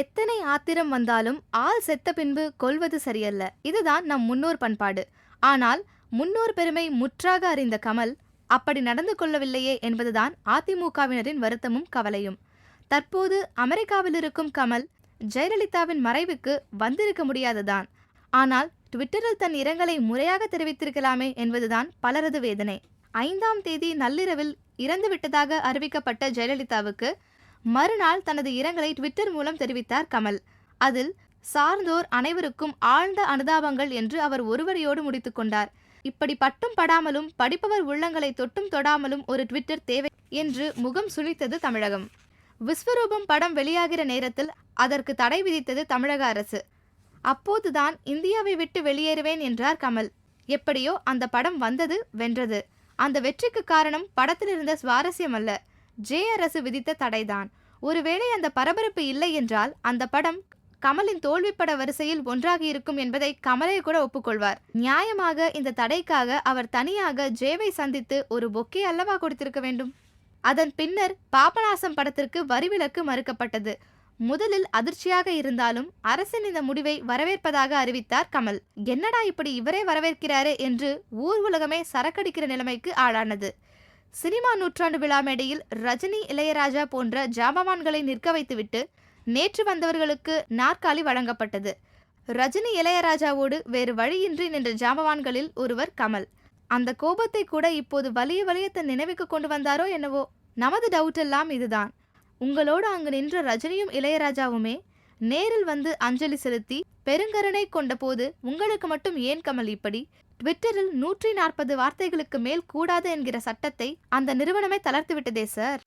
எத்தனை ஆத்திரம் வந்தாலும் ஆள் செத்த பின்பு கொள்வது சரியல்ல. இதுதான் நம் முன்னோர் பண்பாடு. ஆனால் முன்னோர் பெருமை முற்றாக அறிந்த கமல் அப்படி நடந்து கொள்ளவில்லையே என்பதுதான் அதிமுகவினரின் வருத்தமும் கவலையும். தற்போது அமெரிக்காவில் இருக்கும் கமல் ஜெயலலிதாவின் மறைவுக்கு வந்திருக்க முடியாதுதான். ஆனால் ட்விட்டரில் தன் இரங்கலை முறையாக தெரிவித்திருக்கலாமே என்பதுதான் பலரது வேதனை. ஐந்தாம் தேதி நள்ளிரவில் இறந்துவிட்டதாக அறிவிக்கப்பட்ட ஜெயலலிதாவுக்கு மறுநாள் தனது இரங்கலை ட்விட்டர் மூலம் தெரிவித்தார் கமல். அதில் சார்ந்தோர் அனைவருக்கும் ஆழ்ந்த அனுதாபங்கள் என்று அவர் ஒருவரையோடு முடித்துக் கொண்டார். இப்படி பட்டும் படாமலும் படிப்பவர் உள்ளங்களை தொட்டும் தொடாமலும் ஒரு ட்விட்டர் தேவை என்று முகம் சுழித்தது தமிழகம். விஸ்வரூபம் படம் வெளியாகிற நேரத்தில் அதற்கு தடை விதித்தது தமிழக அரசு. அப்போதுதான் இந்தியாவை விட்டு வெளியேறுவேன் என்றார் கமல். எப்படியோ அந்த படம் வந்தது வென்றது. அந்த வெற்றிக்கு காரணம் படத்தில் இருந்த சுவாரஸ்யம் அல்ல ஜே அரசு விதித்த தடைதான். ஒருவேளை அந்த பரபரப்பு இல்லை என்றால் அந்த படம் கமலின் தோல்வி பட வரிசையில் ஒன்றாக இருக்கும் என்பதை கமலே கூட ஒப்புக்கொள்வார். நியாயமாக இந்த தடைக்காக அவர் தனியாக ஜேவை சந்தித்து ஒரு பொக்கே அல்லவா கொடுத்திருக்க வேண்டும்? அதன் பின்னர் பாபநாசம் படத்திற்கு வரிவிலக்கு மறுக்கப்பட்டது. முதலில் அதிர்ச்சியாக இருந்தாலும் அரசின் இந்த முடிவை வரவேற்பதாக அறிவித்தார் கமல். என்னடா இப்படி இவரே வரவேற்கிறாரே என்று ஊர் உலகமே சரக்கடிக்கிற நிலைமைக்கு ஆளானது. சினிமா நூற்றாண்டு விழா மேடையில் ரஜினி இளையராஜா போன்ற ஜாமவான்களை நிற்க வைத்துவிட்டு நேற்று வந்தவர்களுக்கு நாற்காலி வழங்கப்பட்டது. ரஜினி இளையராஜாவோடு வேறு வழியின்றி நின்ற ஜாமவான்களில் ஒருவர் கமல். அந்த கோபத்தை கூட இப்போது வலிய வலிய தன் நினைவுக்கு கொண்டு வந்தாரோ என்னவோ? நமது டவுட் எல்லாம் இதுதான். உங்களோடு அங்கு நின்ற ரஜினியும் இளையராஜாவுமே நேரில் வந்து அஞ்சலி செலுத்தி பெருங்கருணை கொண்ட போது உங்களுக்கு மட்டும் ஏன் கமல் இப்படி? ட்விட்டரில் நூற்றி நாற்பது வார்த்தைகளுக்கு மேல் கூடாது என்கிற சட்டத்தை அந்த நிறுவனமே தளர்த்து விட்டதே சார்.